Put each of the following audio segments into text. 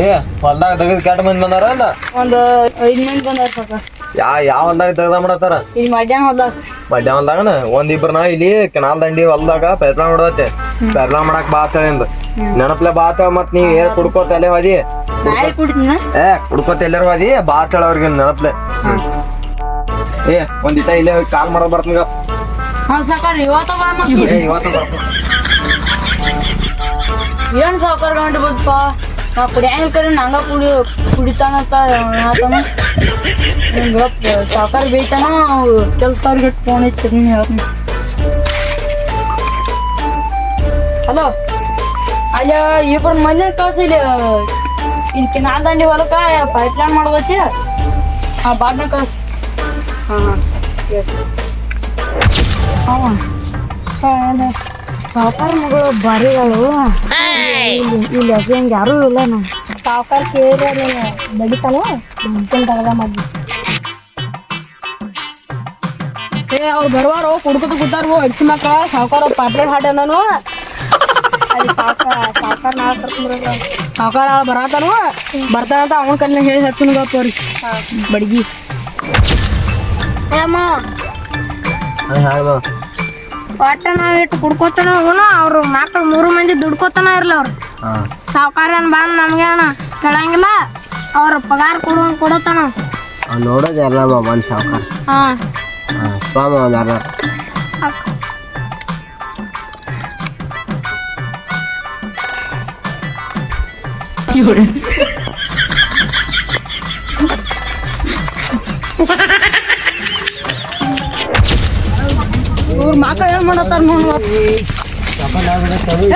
ಏ ಹೊಲ್ದಾಗ ತೆಗೆದ ಕೆಟ್ಟ ಮಂದಿ ಬಂದಾರ ಅಂದ? ಒಂದು ಐದು ಮಂದಿ ಬಂದಾರ ಸಾಕ. ಯಾ ಯಾವ ಹೊಲ್ದಾಗ ತೆಗ್ದ ಮಾಡತ್ತಾರ? ಈಗ ಮಧ್ಯಾಹ್ನ ಹೊಲ್ದಾಗ. ಮಧ್ಯಾಹ್ನ ಹೊಲ್ದಾಗನ? ಒಂದ್ ನಾ ಇಲ್ಲಿ ಕೆನಾಲ್ ದಂಡಿ ಹೊಲ್ದಾಗ ಪೆರ್ಲಾ ಹೊಡದತ್ತೆ ಪೆರ್ಲಾ ಮಾಡಕ್ ಬಾ ತಳಿಂದ ನೆನಪ್ಲೆ ಬಾ ಹೇಳ ಮತ್ ನೀವ್ ಏರ್ ಕುಡ್ಕೋತ ತಲೆ ಹೋದಿ. ಏ ಕುಡ್ಕೋತ ಎಲ್ಲಾರು ಹೋದಿ. ಬಾ ಹೇಳ ಅವ್ರಿಗೆ ನೆನಪ್ಲೆ. ಏ ಒಂದ್ ಇಟ ಇಲ್ಲೇ ಹೋಗಿ ಕಾಲ್ ಮಾಡೋದ್ ಬರ್ತಂಗ. ಹಾ ಸಾಕಾರ ಇವತ್ತ ಬಾ ಇವತ್ತು ಬರ್ತೀನಿ. ಏನ್ ಸಾವುಕಾರ ಗಂಟು ಬಂತಪ್ಪ ನಾ ಕುಡಿಯಂಗ ಕರೆ ನಂಗ ಕುಡಿ ಕುಡಿತಾನಂತ ನಿಂಗೆ ಸಾವುಕಾರ ಬೇಯ್ತಾನ ಕೆಲ್ಸದವ್ರಿಗೆ ಫೋನ್ ಹಚ್ಚಿ ಹೇಳ್ತೀನಿ ಹಲೋ? ಅಲ್ಲ ಇಬ್ಬರು ಮಂದಿನ ಕಳ್ಸಿ ಇಲ್ಲಿ ಇಲ್ಲಿ ಕೆನಾಲ್ ಹೊಲಕ್ಕ ಪೈಪ್ ಲೈನ್ ಮಾಡೋದೈತಿ ಹಾ, ಬಾಡ್ನ ಕಳ್ಸಿ. ಹಾಂ ಹಾಂ. ಸಾಕಾರ ಮಗಳು ಬಾರಿಗಳು ಇಲ್ಲಿ ಹಂಗೆ ಯಾರೂ ಇಲ್ಲ ನಾನು ಸಾವುಕಾರ ಕೇಳಿದ್ರೆ ಬಡಿತಾನ ಮೆಣಸಿನ ತಗದ ಮಾಡಿ ಏ ಅವ್ರು ಬರುವಾರು ಕುಡ್ಕೊತ ಕೂತಾರು ಅಡ್ಸಿ ಮಕ್ಳ ಸಾವುಕಾರ ಪಾಪ್ಲೆಟ್ ಹಾಟ ನಾನು ಅಲ್ಲಿ ಸಾವುಕಾರ ಸಾವುಕಾರ ನಾಳೆ ಕರ್ಕೊಂಡ್ರಲ್ಲ ಸಾವುಕಾರ ಬರತಾನು ಬರ್ತಾನಂತ ಅವನ ಕಲ್ಲಿನ ಹೇಳಿ ಹಚ್ಚುನ್ ಗಪ್ಪ ಅವ್ರಿಗೆ ಬಡ್ಗಿ ಏಮ್ಮ ಹಾ, ಹೇಳ್ಬಾ. ಒಟ್ಟ ನಾವ್ ಇಟ್ಟು ಕುಡ್ಕೋತಾನ ಅವನು. ಅವ್ರು ಮಕ್ಳು ಮೂರು ಮಂದಿ ದುಡ್ಕೋತಾನ ಇರ್ಲ ಅವ್ರು. ಸಾವುಕಾರ ಏನ್ ಬಂದ್ ನಮ್ಗೆ ಅಣ್ಣ ಕೇಳಂಗಿಲ್ಲ. ಅವ್ರ ಪಗಾರ ಕೊಡು ಕೊಡತಾನ ನೋಡೋದು ಎಲ್ಲ ಬಂದ್ ಸಾವುಕಾರ. ಹಾ. ಸ್ವಾಮಿ ಒಂದ್ ಅರ್ಧ. ಇವ್ರ ಮಕ್ಳು ಏನ್ ಮಾಡತ್ತಾರ ನೋಡ್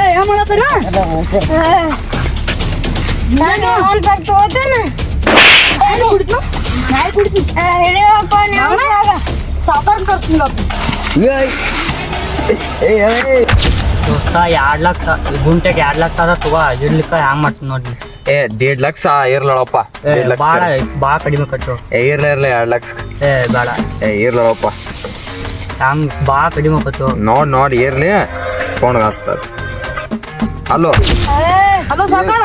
ಏನ್ ಮಾಡತ್ತಾರ? ಎರಡ್ ಲಕ್ಷ ಗುಂಟೆಗೆ ಎರಡ್ ಲಕ್ಷ ಅದ ತಗೋ ಇಡ್ಲಿಕ್ಕ ಹ್ಯಾಂಗ್ ಮಾಡ್ತೀನಿ ನೋಡ್ರಿ ಏ ದೇಡ್ ಲಕ್ಷ ಇರ್ಲಪ್ಪ ಬಾಳ. ಬಾಳ ಕಡಿಮೆ ಕಟ್ಟು ಏ ಇರ್ಲ ಇರ್ಲ ಎರಡ್ ಲಕ್ಷ. ಏ ಬೇಡ. ಏ ಇರ್ಲಳಪ್ಪ ಹ್ಯಾಂಗ್ ಬಾ ಕಡಿಮೆ ಕಟ್ಟು. ನೋಡ್ ನೋಡ್ ಇರ್ಲಿ ಫೋನ್ ಆಗ್ತದ ಹಲೋ. ಹಲೋ ಸಾಕಾರ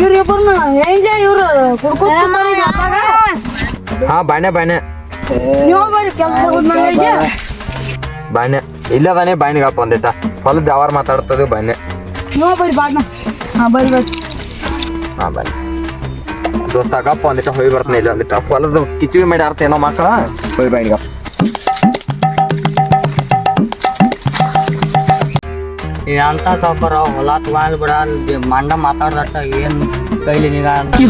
ಇವ್ರು ಇಬ್ಬರನ್ನ ಹೆಂಗೆ ಇವ್ರು ಕುಡ್ಕೊಂಡು ಹಾ ಬಾಣೆ ಬಾಣೆ ಬಾಣೆ ಇಲ್ಲ ಕೆಲಸ ಬಾಣಿಗೆ ಒಂದಿಟ. ಹೊಲದ ಯಾವಾರ ಮಾತಾಡ್ತದೆ ಬಾಣೆ ನೀವು ಬರ್ರಿ ಬಾಣ ಹಾ ಬರ್ರಿ ಬರ್ರಿ ಹಾ ಬಾಣೆ ದೋಸ್ತ ಒಂದಿಟ ಹೋಗಿ ಬರ್ತಾನೆ ಇಲ್ಲ ಒಂದಿಟ. ಹೊಲದ ಕಿಚುವಿ ಮಾಡಿ ಆರ್ತ ಏನೋ ಮಕ್ಕಳ. ಹೋಗಿ ಬಾಣಿಗಪ್ಪ ಅಂತ ಸಾವುಕಾರ ಹೊಲ ತಗೊಂಡ್ ಬಿಡ ಮಂಡ ಮಾತಾಡ್ದಟ್ಟ ಏನ್ ಕೈಲಿ ನಿಗ ಅಲ್ಲಿ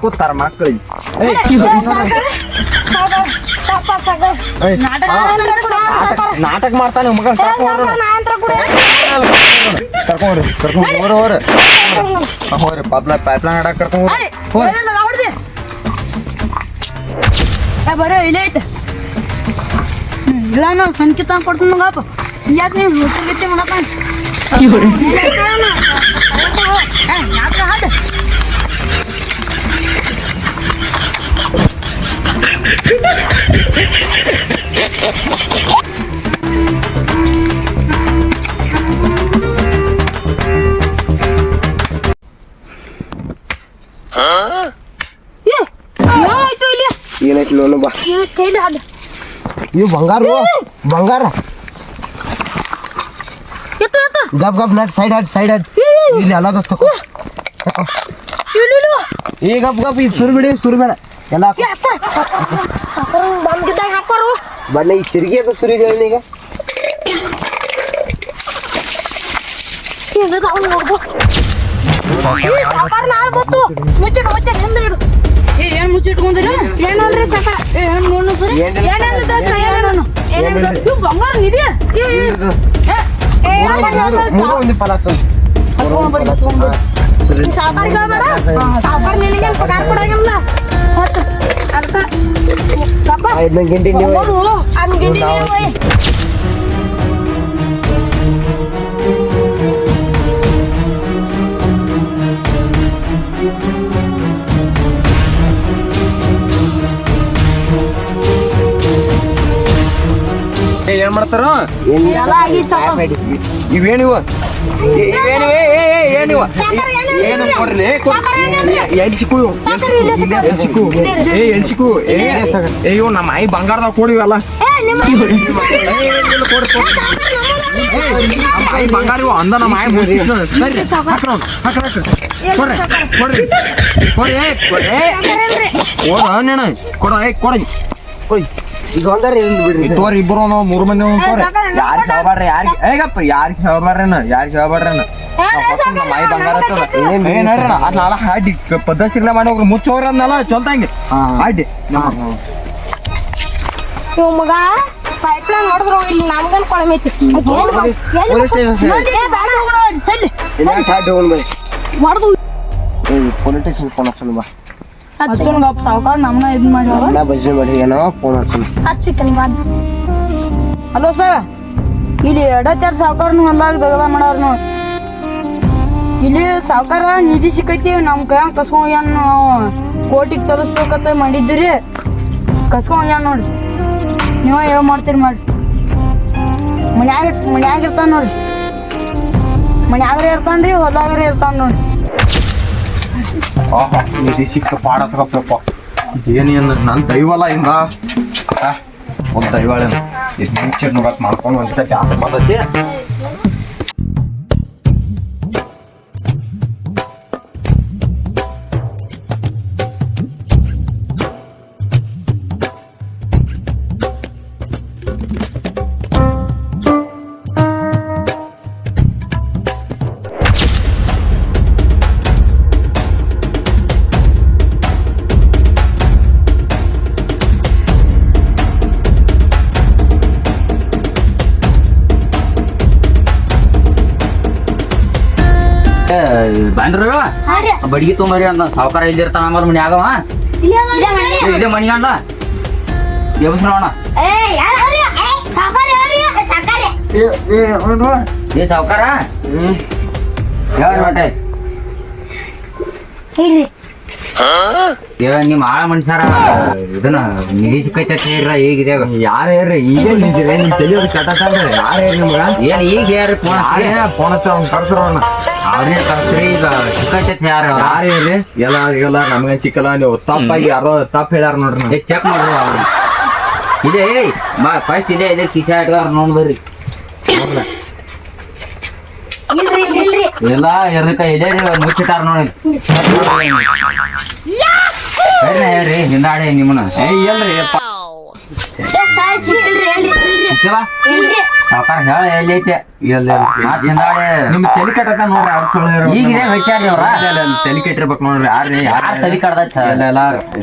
ಕೂತಾರ ಮಕ್ಕಳಿಗೆ ನಾಟಕ ಹಾ, ಆಡೋಣ. ನಾಟಕ- ನಾಟಕ ಮಾಡ್ತಾನೆ ಮಗ ಕರ್ಕೊಂಡ್ರು ಕರ್ಕೊಂಡ್ರಿ ಕರ್ಕೊಂಡ್ ಹೋರ ಹೋರ ಹೋರಿ ಪದ್ಲ ಪೈಪ್ಲೈನ್ ಆಡಕ್ ಕರ್ಕೊಂಡ್ ಅರೆ, ಹೋರಿ ಏನಿಲ್ಲ, ಹೊಡ್ದಿ. ಏ, ಬರ್ರಿ ಇಲ್ಲೇ ಐತೆ. ಹ್ಮ್, ಇಲ್ಲ ನಾವು ಸಂಕೇತ ಕೊಡ್ತೀನಿ ಮಗಪ್ಪ ಯಾಕೆ ನೀವು ಮುಚ್ಚಿ ಗಿಚ್ಚಿ ಮಾಡಪ್ಪ ಏ, ನಾಟಕ ಆಡು. ಏನಾಯ್ತು ಇಲ್ಲಿ ಏನೈತಿ ನೋಡು ಬಾ ಏ, ಕೈಲಿ ಹಾಡು ಇವು ಬಂಗಾರ ಬಂಗಾರ ಎತ್ತು ಎತ್ತು ಗಪ್ ಗಪ್ ನಟ್ ಸೈಡ್ ಹಟ್ ಸೈಡ್ ಹಟ್ ಇಲ್ಲಿ ಎಲ್ಲ ತಕೋ ಇಲ್ಲಿ ಇಲ್ಲಿ. ಈ ಗಪ್ ಗಪ್ ಈಗ ಸುರ್ ಬಿಡಿ ಸುರ್ ಬೇಡ ಎಲ್ಲ ಹಾಕು. ಏ, ಅಕ್ಕ, ಬಾಂಬ್ ಗಿದ್ದಾಗ ಹಾಕೋರು ಬಣ್ಣ ಈ ತಿರುಗಿ ಅದು ಸುರಿಗ ಈಗ ಏನದ ಅವ್ನು ನೋಡ್ಬೋ ಈ ಸಾಕಾರ ನಾಳೆ ಗೊತ್ತು ಮುಚ್ಚಿಡು ಮುಚ್ಚಿಡು ಹಿಂದೆ ಇಡು ಏ ಏನ್ ಮುಚ್ಚಿಟ್ಕೊಂಡಿರ ಏನಲ್ರಿ ಸಾಕಾರ ಏ ಏನ್ ನೋಡು ಸರ್ ಏನಿಲ್ಲ ಏನೇನು ದೋಸ್ತ ಏನೇನು ಏನೇನು ದೋಸ್ತ ಇವು ಬಂಗಾರ ನಿಧಿ ಏ ಏ, ಏ, ಏ ಯಾಕಂದ್ರೆ ಅದು ಮೂರು ಒಂದು ಫಲ ಹಚ್ಚೋದು. ತಗೊಂಡ್ ಬರ್ರಿ, ತಗೊಂಡ್ ಬರ್ರಿ. ಸಾಕಾರ ಕೇಳ್ಬೇಡ ಸಾಕಾರ ನಿನಗೆ ಪಗಾರ ಕೊಡಂಗಿಲ್ಲ Hatup. Anta. Apa? Ay, nang gindi niyo. Ano mo? Ang gindi niyo eh. ಏನ್ ಮಾಡ್ತಾರ ಇವೇನಿವ ಏ ಏ ಏನಿವ ಏನು ಕೊಡ್ರಿ? ಎಲ್ಸಿಕು. ಎಲ್ಸಿಕು ಏ ಎಲ್ಸಿಕು ಏ ಇವ್ ನಮ್ಮ ಆಯಿ ಬಂಗಾರದಾಗ ಕೊಡಿವಲ್ಲ. ಆಯಿ ಬಂಗಾರ ಇವ ಅಂದ ನಮ್ಮ ಆಯಿ ಮುಚ್ಚಿ ಕೊಡ್ರಿ ಕೊಡ್ರಿ. ಕೊಡ್ರಿ ಕೊಡ್ರಿ. ಕೊಡ್ರಿ ಸಾಕಾರೇನ್ರಿ? ಕೊಡ ಕೊಡ ಕೊಡಿ ಕೊಯ್. ಈಗ ಒಂದಾರ ಇರ್ಲಿ ಬಿಡ್ರಿ ತೋರಿ ಇಬ್ರು ನಾವು ಮೂರು ಮಂದಿ ತೋರಿ. ಯಾರು ಹೇಳ್ಬಾರ್ರಿ ಯಾರಿಗೆ ಹೇಗಪ್ಪ ಯಾರು ಹೇಳ್ಬಾರ್ರಿ ಏ, ಸಾಕಾರೆ ಮಾಯಿ ಬಂಗಾರ ಹತ್ತದ. ಏ ನೋಡ್ರಿ ಅದನ್ನೆಲ್ಲ ಹಾಡಿ. ಪದ್ಧತಿರ್ಲೆ ಮಾಡಿ ಹೋಗ್ರಿ. ಮುಚ್ಚೋರ ಅದನ್ನೆಲ್ಲ ಚೊಲ್ತಂಗೆ ಹಾಡಿ. ಮಗ ಪೈಪ್ ಲೈನ್ ಇಲ್ಲಿ ನಮ್ಗನ್ ಇಲ್ಲ ಹೋಗೋಣ ಬೈ. ಹಚ್ಚೋಣ ಗಪ್ ಸಾವುಕಾರ ನಮ್ಮನ್ನ ಇದು ಮಾಡ್ಯಾವ. ನಾ ಭಜನೆ ಮಾಡಿ ಏನೋ ಫೋನ್ ಹಚ್ಚೋಣ ಹಚ್ಚಿಕನ್ ಬಾದ್ ಹಲೋ ಸರ್ ಇಲ್ಲಿ ಎಡಚಾರ್ ಸಾವುಕಾರನ ಹೊಲ್ದಾಗ ದಗದ ಮಾಡವ್ರ ನೋಡಿ. ಇಲ್ಲಿ ಸಾವುಕಾರ ನಿಧಿ ಸಿಕ್ಕೈತಿ ನಮ್ ಕೈಯಂಗ್ ಕಸ್ಕೊಂಡ್ ನಾವು. ಕೋಟಿಗೆ ತಲಸ್ಬೇಕಂತ ಮಾಡಿದ್ರಿ ಕಸ್ಕೊಂಡ್ ನೋಡ್ರಿ ನೀವ ಯಾವ ಮಾಡ್ತೀರಿ ಮಾಡಿ. ಮನ್ಯಾಗ ಮನ್ಯಾಗ ಇರ್ತಾನ ನೋಡ್ರಿ ಮನ್ಯಾಗ್ರೆ ಇರ್ತಾನ್ರಿ ಹೊಲ್ದಾಗ್ರೆ ಇರ್ತಾನ ನೋಡ್ರಿ ಸಿಕ್ಕ ಪಾಡ ತಗಪ್ಪ ಇದೇನೇನು ನನ್ನ ದೈವಲ್ಲ ಇಂದ. ಒಂದು ಒಂದ್ ದೈವಾಳ ಇದು ಮುಂಚೆ ಮಾಡ್ಕೊಂಡು ಒಂದ್ ಜಾಸ್ತಿ ಬಂದೈತಿ. ಹಾರಿ ಬಡಿಗೆ ತೊಂಬರಿ ಅಂತ ಸಾವುಕಾರ ಇಲ್ಲಿರ್ತಾನ ಆಮೇಲೆ ಮನಿ ಆಗವ ಇಲ್ಲೇ ಮನೆ ಏ, ಮನಿ ಅಣ್ಣ. ಏ ಸಾವುಕಾರ ನಿಮ್ಮ ಆಳ ಮನುಷ್ಯರ ಇದನ್ನ ನಿಧಿ ಸಿಕ್ಕೈತೆ ಹೇಗಿದೆ ಈಗಿದೆ ಯಾರು ಹೇಳ್ರಿ? ಈಗ ನಿಂತಿರಿ ನಿಮ್ ತಲೆ ಕಟ್ಟ ಯಾರು ಹೇಳ್ರಿ ನಿಮ್ಗ? ಏನ್ ಈಗ ಯಾರು ಫೋನ್ ಫೋನ್ ಹಚ್ಚ ಅವ್ನ. ಅವ್ರನ್ನೇ ಕರ್ಸ್ರಿ ಈಗ ಸಿಕ್ಕೈತೆ ಯಾರು ಯಾರು ಹೇಳ್ರಿ ಎಲ್ಲ ಎಲ್ಲ ನಮ್ಗೆ ಸಿಕ್ಕಲ್ಲ ನೀವು ತಪ್ಪಾಗಿ ಯಾರೋ ತಪ್ಪ ಹೇಳ್ಯಾರ ನೋಡ್ರಿ. ಚೆಕ್ ಮಾಡ್ರಿ ಅವ್ರು. ಇದೆ ಫಸ್ಟ್ ಇದೆ ಇದೆ ಕಿಸೆ ಆಟಗಾರ ನೋಡ್ಬರ್ರಿ ಎಲ್ಲ ಎದಕ್ಕ ಇದೆ ಮುಚ್ಚಿಟ್ಟಾರ ನೋಡಿ ಹೇಳ್ರಿ ಹಿಂದಾಡಿ ನಿಮ್ಮನ್ನ. ಏ ಎಲ್ರಿ ಸಾವ್ಕಾರ ಹೇಳ ಎಲ್ಲಿ ಐತೆ? ನಿಮ್ ತಲೆ ನೋಡ್ರಿ ಅವ್ರ ಸುಳ್ಳು ವಿಚಾರಿ ಅವ್ರ ತಲೆ ಕೆಟ್ಟಿರ್ಬೇಕು ನೋಡ್ರಿ ಯಾರ್ರಿ ಯಾರ್ ತಲಿ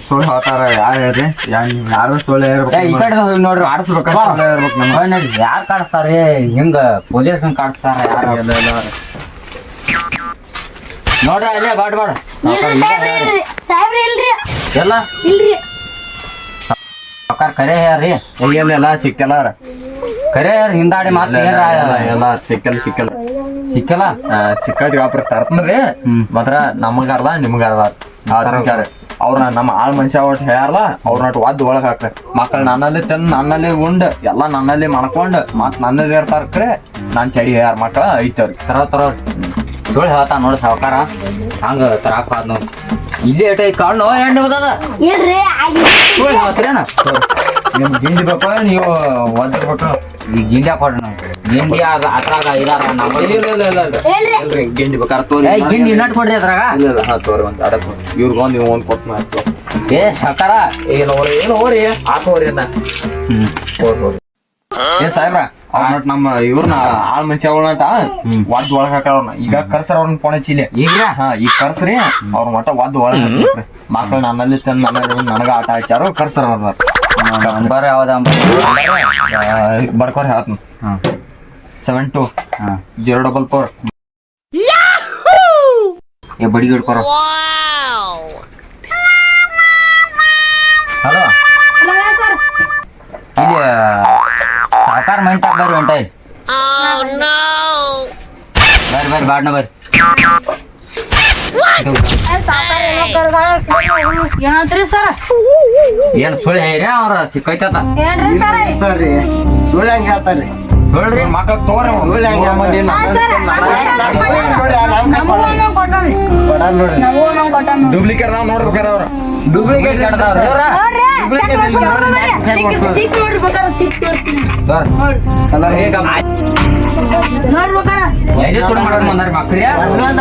ಸುಳ್ಳು ಹೇಳ್ತಾರ ಯಾರು ಹೇಳ್ರಿ? ಯಾರ್ ಯಾರು ಸುಳ್ಳು ಈ ಕಡೆ ನೋಡ್ರಿ. ಆಡಿಸ್ಬೇಕು ಸುಳ್ಳು ಹೇಳ್ಬೇಕು ನಮ್ಮ ಯಾರು ಕಾಡಿಸ್ತಾರ್ರಿ ಹಿಂಗ ಪೊಲೀಸ್ ಕಾಡಿಸ್ತಾರ ಯಾರು? ನೋಡ್ರಿ ಅಲ್ಲೇ ಬಾಡ್ ಬಾಡ್. ಇಲ್ರಿ ಸಾಹೇಬ್ರಿ ಎಲ್ಲ? ಇಲ್ರಿ. ಸಾವ್ಕಾರ ಕರೆ ಹೇಳ್ರಿ. ಎಲ್ಲ ಇಲ್ಲ ಸಿಕ್ಕಲ್ಲ ಕರೆ ಹಿಂದಾಡಿ ಮಾತು ಏನ್ರ ಎಲ್ಲ ಸಿಕ್ಕಲ್ಲ ಸಿಕ್ಕಲ್ಲ. ಸಿಕ್ಕಲ್ಲ? ಸಿಕ್ಕೈತಿ ವ್ಯಾಪಾರ ತರ್ತನ್ರಿ. ಮಾತ್ರ ನಮಗ ಅರ್ಧ ನಿಮ್ಗ ಅರ್ಧ ಅವ್ರ ನಮ್ಮ ಆಳ್ ಮನುಷ್ಯ ಒಟ್ಟು ಹೇಳಲ್ಲ ಅವ್ರನ್ನೊಟ್ಟು ಒಟ್ಟು ಒಳಗೆ ಒಳಗ್ ಹಾಕ್ರಿ. ಮಕ್ಕಳು ನನ್ನಲ್ಲಿ ತಂದು ನನ್ನಲ್ಲಿ ಉಂಡ್ ಎಲ್ಲ ನನ್ನಲ್ಲಿ ಮಾಡ್ಕೊಂಡ್ ಮತ್ ನನ್ನಲ್ಲಿ ಇರ್ತಾರ್ರಿ ಕರೆ ನಾನ್ ಚಡಿ ಹೇಳ್ಯಾರ ಮಕ್ಕಳ ಐತವ್ರಿ. ತರ ತರ ಸುಳ್ಳು ಹೇಳ್ತಾ ನೋಡಿ ಸಾವ್ಕಾರ. ಹಂಗ ತರ ಹೋದ್ ನೋಡಿ. ಇಲ್ಲೇ ಏಟ ಇಲ್ರಿ ಆಗಿ ಸುಳ್ಳು ಹೇಳ್ತೀರೇನ ನಿಮ್ಗೆ ಗಿಂಡಿ ಬೇಕು ನೀವು ಒದ್ದಿರ್ಬೇಕು ಈ ಗಿಂಡ್ಯಾ ಕೊಡ್ರಿ ಗಿಂಡಿ ಅದ ಅದ್ರಾಗ ಗಿಂಡಿ ಬೇಕಾರ ತೋರಿ. ಏ ಗಿಂಡಿ ಇನ್ನಟ್ ಕೊಡ್ರಿ ಅದ್ರಾಗ. ಇಲ್ಲ ಇಲ್ಲ ಹಾ ತೋರಿ ಒಂದ್ ಅಡಕ್ ಇವ್ರಿಗೆ ಒಂದ್ ಇವ್ ಒಂದ್ ಕೊಟ್ಟು ಮಾಡ್ತು ಏ ಸಕಾರ ಏನು ಹೋರಿ ಏನು ಹೋರಿ ಹಾಕೋರಿ ಅನ್ನ ಹ್ಮ್. ಹೋರಿ ಹೋರಿ ಏ ಸಾಹೇಬ್ರ ಅವ್ನಟ್ ನಮ್ಮ ಇವ್ರನ್ನ ಆಳ್ ಮನುಷ್ಯಗಳನ್ನಟ ಒದ್ ಒಳಗ್ ಹಾಕವ್ರನ್ನ ಈಗ ಕರ್ಸರ ಅವ್ರನ್ನ ಪೋಣ ಚೀಲಿ. ಈಗ? ಹಾ ಈಗ ಕರ್ಸ್ರಿ ಅವ್ರ ಮಟ್ಟ ಒದ್ ಒಳಗ ಮಕ್ಳು ನನ್ನಲ್ಲಿ ತಂದ್ ನನ್ನ ನನಗ ಆಟ ಹಚ್ಚಾರು ಕರ್ಸರ ಅವ್ರನ್ನ ನಂಬರ್ ಯಾವ್ದ ಬರ್ಕೋರಿ ಹೇಳ್ತೀನಿ ಹಾಂ. ಸೆವೆನ್ ಟು ಹಾಂ. ಜೀರೋ ಡಬಲ್ ಫೋರ್ ಏ ಬಡಿ ಹಿಡ್ಕೊರ ಹಲೋ? ಇಲ್ಲಿ ಸಾವುಕಾರ ಮೈಂಟ್ ಬರ್ರಿ ಹೊಂಟ ಬರ್ರಿ ಬರ್ರಿ ಬಾಡ್ನ ಬರ್ರಿ. ಏನಂತ್ರಿ ಸರ್? ಏನ್ ಸುಳ್ಳು ಹೇರಿ ಅವ್ರ ಸಿಕ್ಕೈತದ ಏನ್ರಿ ಸರ್? ಸರ್ ರೀ ಸುಳ್ಳು ಹೆಂಗ್ ಹೇಳ್ತಾರ್ರಿ. ಮಕ್ಕಳು ತೋರಿ ಮಂದಿ ಡೂಪ್ಲಿಕೇಟ್ ಅದಾವ ನೋಡ್ಬೇಕಾರ ಅವ್ರ. ಡೂಪ್ಲಿಕೇಟ್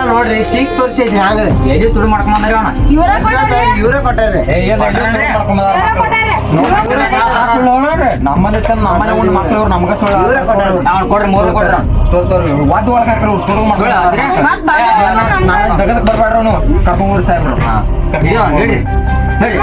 ನೋಡ್ರಿ. ತಿಕ್ ತೋರ್ಸೈತಿ ಹ್ಯಾಂಗ್ರಿ ಎದೆ ತುಡು ಮಾಡ್ಕೊಂಡ್ ಬಂದಾರಿ ಅಣ್ಣ ಇವರ ಕೊಟ್ಟಾರ್ರಿ? ಇವ್ರೇ ಕೊಟ್ಟಾರ್ರಿ? ನಮ್ಮಲ್ಲಿ ತಂದ್ ನಮ್ಮನೆ ಒಂದು ಮಕ್ಳು ಇವ್ರು ನಮ್ಗ ಸುಳ್ಳು. ಅವ್ನು ಕೊಡ್ರಿ ಮೂರು ಕೊಡ್ರಿ. ತೋರ್ ತೋರ್ ಒಳಗೆ ಹಾಕ್ರಿ ನಾನು ಜಗದಕ್ಕೆ ಬರ್ಬೇಡ್ರಿ ಅವನು ಸಾಹೇಬ್ರು ಹಾ. ಹಿಡಿ ಅವ್ನು, ಹಿಡಿ. ಹಿಡಿ.